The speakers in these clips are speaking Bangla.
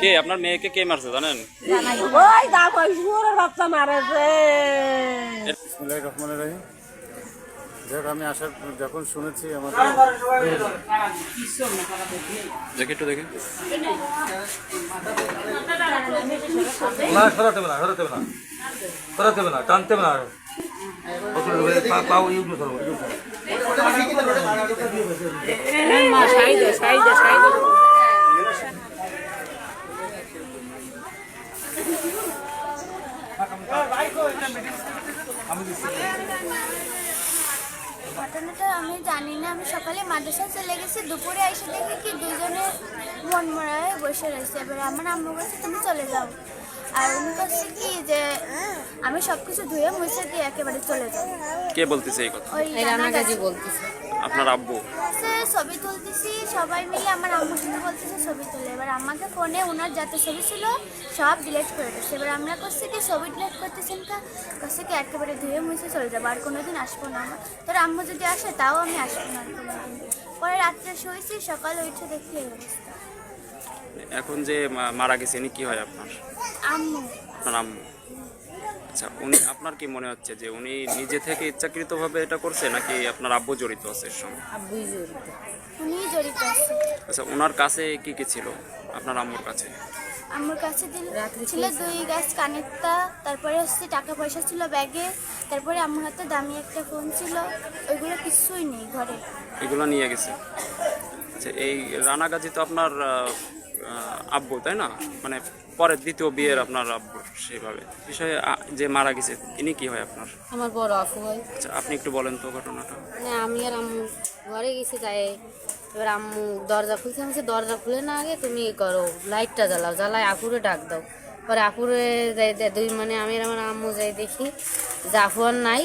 কে? আপনার মেয়েকে কে মারছে জানেন? ওই দাম ওই শুয়োরের বাচ্চা মারেছে। রহিম। যাই আমি আসার যখন শুনেছি আমাদের দেখে একটু দেখে। না সরাতে না সরাতে না। সরাতে না টানতে না। পাও ইউজ করব। ঘটনাটা আমি জানি না, আমি সকালে মাদ্রাসায় চলে গেছি, দুপুরে এসে দেখি কি দুজনে মন মরায় বসে রয়েছে। এবার আমার আম্মু বলছে, তুমি চলে যাও। আর উনি বলছে কি যে আমি সব কিছু ধুয়ে মুছে দিয়ে একেবারে চলে যাও কে বলতেছে এই কথা? ওই রানাগাজি বলতেছে। আপনার আব্বু? সে ছবি তুলতেছি সবাই মিলে আমার আম্মুর সাথে বলতেছে ছবি তুলে। এবার আমাকে ফোনে ওনার যত ছবি ছিল সব ডিলিট করে দিচ্ছে এবার আমরা করছি কি ছবি ডিলিট করতেছেন কা? করছে কি একেবারে ধুয়ে মুছে চলে যাব আর কোনোদিন আসব না আমার। তোর আম্মু যদি আসে তাও আমি আসব না পরে রাত্রে শুয়েছি সকালে উঠে দেখি এই অবস্থা। এখন যে মারা গেছে ইনি কি হয় আপনার? আম্মু। আপনার আম্মু। আচ্ছা উনি আপনার কি মনে হচ্ছে যে উনি নিজে থেকে ইচ্ছাকৃতভাবে এটা করছে নাকি আপনার আব্বু জড়িত আছে এর সঙ্গে? আব্বুই জড়িত। উনি জড়িত আছে। আচ্ছা ওনার কাছে কি কি ছিল আপনার আম্মুর কাছে? আমার কাছে দিল ছিল দুই গাছ কানেরটা তারপরে হচ্ছে টাকা পয়সা ছিল ব্যাগে তারপরে আমার হাতে দামি একটা ফোন ছিল ওইগুলো কিছুই নেই ঘরে। এগুলো নিয়ে গেছে। আচ্ছা এই রানাগাজি তো আপনার আব্বু তাই না? মানে পরের দ্বিতীয় বিয়ের আপনার আব্বু সেভাবে। বিষয়ে যে মারা গেছে ইনি কি হয় আপনার? আমার বড় আফু হয়। আচ্ছা আপনি একটু বলেন তো ঘটনাটা। মানে আমি আর আম্মু ঘরে গেছি যাই এবার আম্মু দরজা খুলছে। আমি দরজা খুলে না আগে তুমি ই করো লাইটটা জ্বালাও জ্বালাই আপুরে ডাক দাও। পরে আপুরে যাই দুই মানে আমি আর আমার আম্মু যাই দেখি যে আপু আর নাই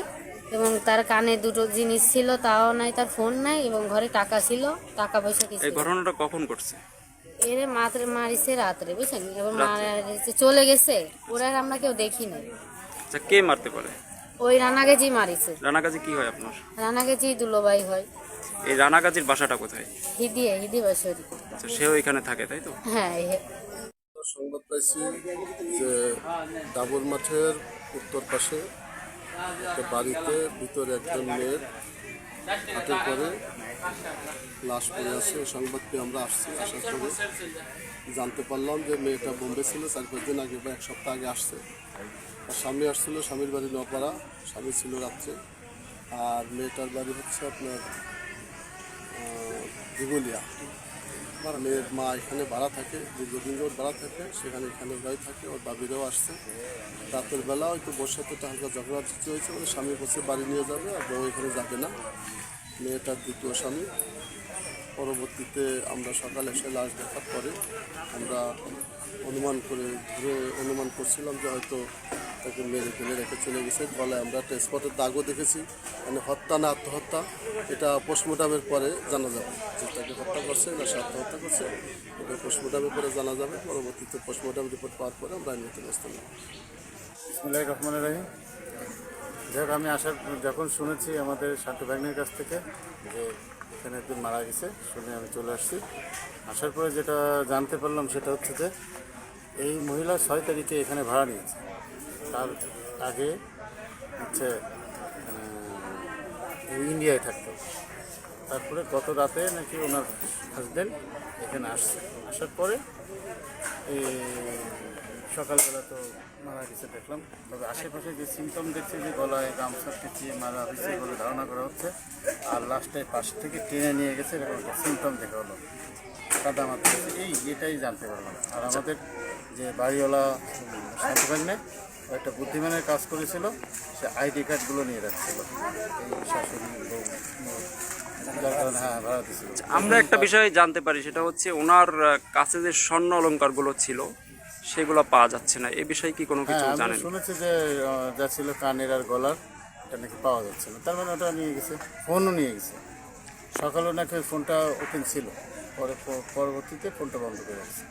এবং তার কানে দুটো জিনিস ছিল তাও নাই তার ফোন নাই এবং ঘরে টাকা ছিল টাকা পয়সা কিছু এই ঘটনাটা কখন ঘটছে? এরে মাত্রে মারিছে রাত্রে বুঝছেন? এবার মারা চলে গেছে ওরা আর আমরা কেউ দেখি নাই আচ্ছা কে মারতে পারে? ওই রানাগেজি মারিছে। রানাগাজি কি হয় আপনার? রানাগেজি দুলোবাই হয়। এই রানাগাজির বাসাটা কোথায়? হিদিয়ে হিদি বাসরি। আচ্ছা সেও এখানে থাকে তাই তো? হ্যাঁ সংবাদ পাইছি যে ডাবর মাঠের উত্তর পাশে একটা বাড়িতে ভিতরে একজন মেয়ের হাতের পরে লাশ পড়ে এই সংবাদ পেয়ে আমরা আসছি, আসার পরে জানতে পারলাম যে মেয়েটা বোম্বে ছিল, চার পাঁচ দিন আগে বা এক সপ্তাহ আগে আসছে। আর স্বামী আসছিল, স্বামীর বাড়ি নপাড়া স্বামী ছিল রাত্রে। আর মেয়েটার বাড়ি হচ্ছে আপনার দিগুলিয়া মেয়ের মা এখানে ভাড়া থাকে, দীর্ঘদিন যাবত ভাড়া থাকে, সেখানে এখানে ভাই থাকে, ওর বাবিরাও আসছে। রাতের বেলা হয়তো সাথে হালকা ঝগড়া হয়েছে মানে স্বামী বসে বাড়ি নিয়ে যাবে, আর বউ এখানে যাবে না। মেয়েটার দ্বিতীয় স্বামী। পরবর্তীতে আমরা সকালে এসে লাশ দেখার পরে আমরা অনুমান করে ধরে অনুমান করছিলাম যে হয়তো তাকে মেরে ফেলে রেখে চলে গেছে। গলায় আমরা একটা স্পটের দাগও দেখেছি মানে হত্যা না আত্মহত্যা, এটা পোস্টমর্টমের পরে জানা যাবে যে তাকে হত্যা করছে না সে আত্মহত্যা করছে, এটা পোস্টমর্টমের পরে জানা যাবে। পরবর্তীতে পোস্টমর্টম রিপোর্ট পাওয়ার পরে আমরা আইনত ব্যবস্থা নেব। রহমান রহিম। যাই আমি আসার যখন শুনেছি আমাদের সান্টু ভাগ্নের কাছ থেকে যে এখানে একজন মারা গেছে, শুনে আমি চলে আসছি। আসার পরে যেটা জানতে পারলাম সেটা হচ্ছে যে এই মহিলা ছয় তারিখে এখানে ভাড়া নিয়েছে। তার আগে হচ্ছে ইন্ডিয়ায় থাকতো। তারপরে গত রাতে নাকি ওনার হাজব্যান্ড এখানে আসছে। আসার পরে এই সকালবেলা তো মারা গেছে দেখলাম। তবে আশেপাশে যে সিমটম দেখছি যে গলায় গামছা পেঁচিয়ে মারা হয়েছে বলে ধারণা করা হচ্ছে আর লাস্টে পাশ থেকে টেনে নিয়ে গেছে এরকম একটা সিমটম দেখা হলো। কাদা মাথা এই এটাই জানতে পারলাম। আর আমাদের যে বাড়িওয়ালা ও একটা বুদ্ধিমানের কাজ করেছিল সে আইডি কার্ডগুলো নিয়ে রাখছিল। এই শাশুড়ি হ্যাঁ ভাড়া আমরা একটা বিষয় জানতে পারি সেটা হচ্ছে ওনার কাছে যে স্বর্ণ অলঙ্কারগুলো ছিল সেগুলো পাওয়া যাচ্ছে না। এ বিষয়ে কি কোনো কিছু হ্যাঁ জানেন? শুনেছি যে যা ছিল কানের আর গলার এটা নাকি পাওয়া যাচ্ছে না। তার মানে ওটা নিয়ে গেছে ফোনও নিয়ে গেছে। সকালে নাকি ফোনটা ওপেন ছিল পরে পরবর্তীতে ফোনটা বন্ধ করে রাখছে।